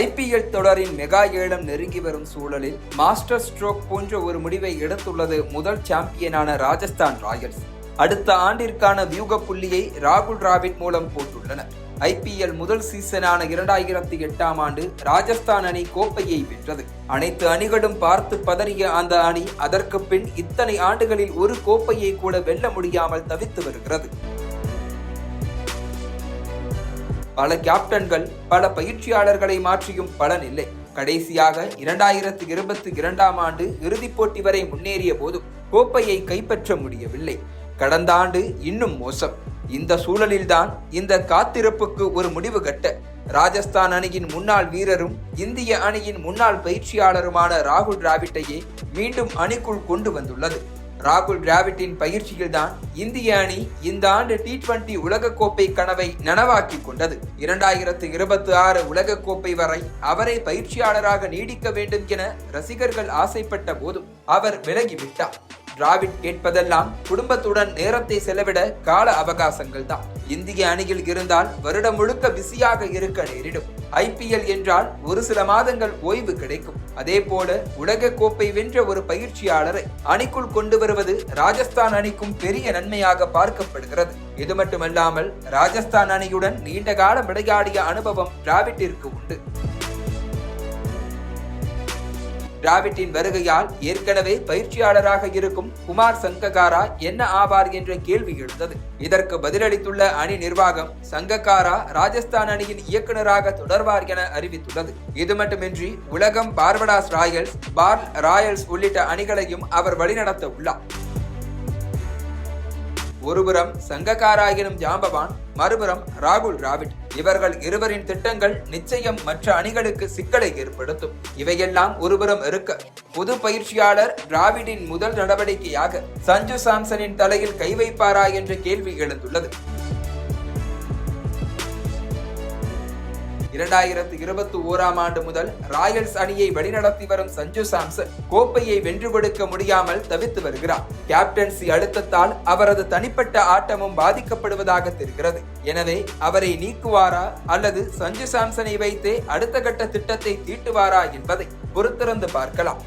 IPL தொடரின் mega ஏலம் நெருங்கி வரும் சூழலில் மாஸ்டர் ஸ்ட்ரோக் போன்ற ஒரு முடிவை எடுத்துள்ளது முதல் சாம்பியனான ராஜஸ்தான் ராயல்ஸ். அடுத்த ஆண்டிற்கான வியூக புள்ளியை ராகுல் டிராவிட் மூலம் போட்டுள்ளனர். ஐபிஎல் முதல் சீசனான இரண்டாயிரத்தி எட்டாம் ஆண்டு ராஜஸ்தான் அணி கோப்பையை வென்றது. அனைத்து அணிகளும் பார்த்து பதறிய அந்த அணி அதற்கு பின் இத்தனை ஆண்டுகளில் ஒரு கோப்பையை கூட வெல்ல முடியாமல் தவித்து வருகிறது. பல கேப்டன்கள் பல பயிற்சியாளர்களை மாற்றியும் பலன் இல்லை. கடைசியாக இரண்டாயிரத்து இருபத்தி இரண்டாம் ஆண்டு இறுதிப் போட்டி வரை முன்னேறிய போதும் கோப்பையை கைப்பற்ற முடியவில்லை. கடந்த ஆண்டு இன்னும் மோசம். இந்த சூழலில்தான் இந்த காத்திருப்புக்கு ஒரு முடிவு கட்ட ராஜஸ்தான் அணியின் முன்னாள் வீரரும் இந்திய அணியின் முன்னாள் பயிற்சியாளருமான ராகுல் டிராவிட்டையே மீண்டும் அணிக்குள் கொண்டு வந்துள்ளது. ராகுல் டிராவிட்டின் பயிற்சியில்தான் இந்திய அணி இந்த ஆண்டு டி டுவெண்டி உலகக்கோப்பை கனவை நனவாக்கி கொண்டது. இரண்டாயிரத்து இருபத்தி ஆறு உலகக்கோப்பை வரை அவரை பயிற்சியாளராக நீடிக்க வேண்டும் என ரசிகர்கள் ஆசைப்பட்ட போதும் அவர் விலகிவிட்டார். டிராவிட் கேட்பதெல்லாம் குடும்பத்துடன் நேரத்தை செலவிட கால அவகாசங்கள் தான் இந்திய அணியில் இருந்தால் வருடம் முழுக்க பிஸியாக இருக்க நேரிடும். ஐபிஎல் என்றால் ஒரு சில மாதங்கள் ஓய்வு கிடைக்கும். அதே போல உலக கோப்பை வென்ற ஒரு பயிற்சியாளரை அணிக்குள் கொண்டு வருவது ராஜஸ்தான் அணிக்கும் பெரிய நன்மையாக பார்க்கப்படுகிறது. இது மட்டுமல்லாமல் ராஜஸ்தான் அணியுடன் நீண்ட காலம் விளையாடிய அனுபவம் டிராவிட்டிற்கு உண்டு. டிராவிட்டின் வருகையால் ஏற்கனவே பயிற்சியாளராக இருக்கும் குமார் சங்ககாரா என்ன ஆவார் என்ற கேள்வி எழுந்தது. இதற்கு பதிலளித்துள்ள அணி நிர்வாகம் சங்ககாரா ராஜஸ்தான் அணியின் இயக்குநராக தொடர்வார் என அறிவித்துள்ளது. இது மட்டுமின்றி உலகம் பார்படாஸ் ராயல்ஸ் பார்ல் ராயல்ஸ் உள்ளிட்ட அணிகளையும் அவர் வழிநடத்த உள்ளார். ஒருபுறம் சங்ககாராகினும் ஜாம்பவான் மறுபுறம் ராகுல் டிராவிட். இவர்கள் இருவரின் திட்டங்கள் நிச்சயம் மற்ற அணிகளுக்கு சிக்கலை ஏற்படுத்தும். இவையெல்லாம் ஒருபுறம் இருக்க புது பயிற்சியாளர் டிராவிடின் முதல் நடவடிக்கையாக சஞ்சு சாம்சனின் தலையில் கை வைப்பாரா என்ற கேள்வி எழுந்துள்ளது. இரண்டாயிரத்து இருபத்தி ஓராம் ஆண்டு முதல் ராயல்ஸ் அணியை வழிநடத்தி வரும் சஞ்சு சாம்சன் கோப்பையை வென்று கொடுக்க முடியாமல் தவித்து வருகிறார். கேப்டன்சி அழுத்தத்தால் அவரது தனிப்பட்ட ஆட்டமும் பாதிக்கப்படுவதாக தெரிகிறது. எனவே அவரை நீக்குவாரா அல்லது சஞ்சு சாம்சனை வைத்தே அடுத்த கட்ட திட்டத்தை தீட்டுவாரா என்பதை பொறுத்திருந்து பார்க்கலாம்.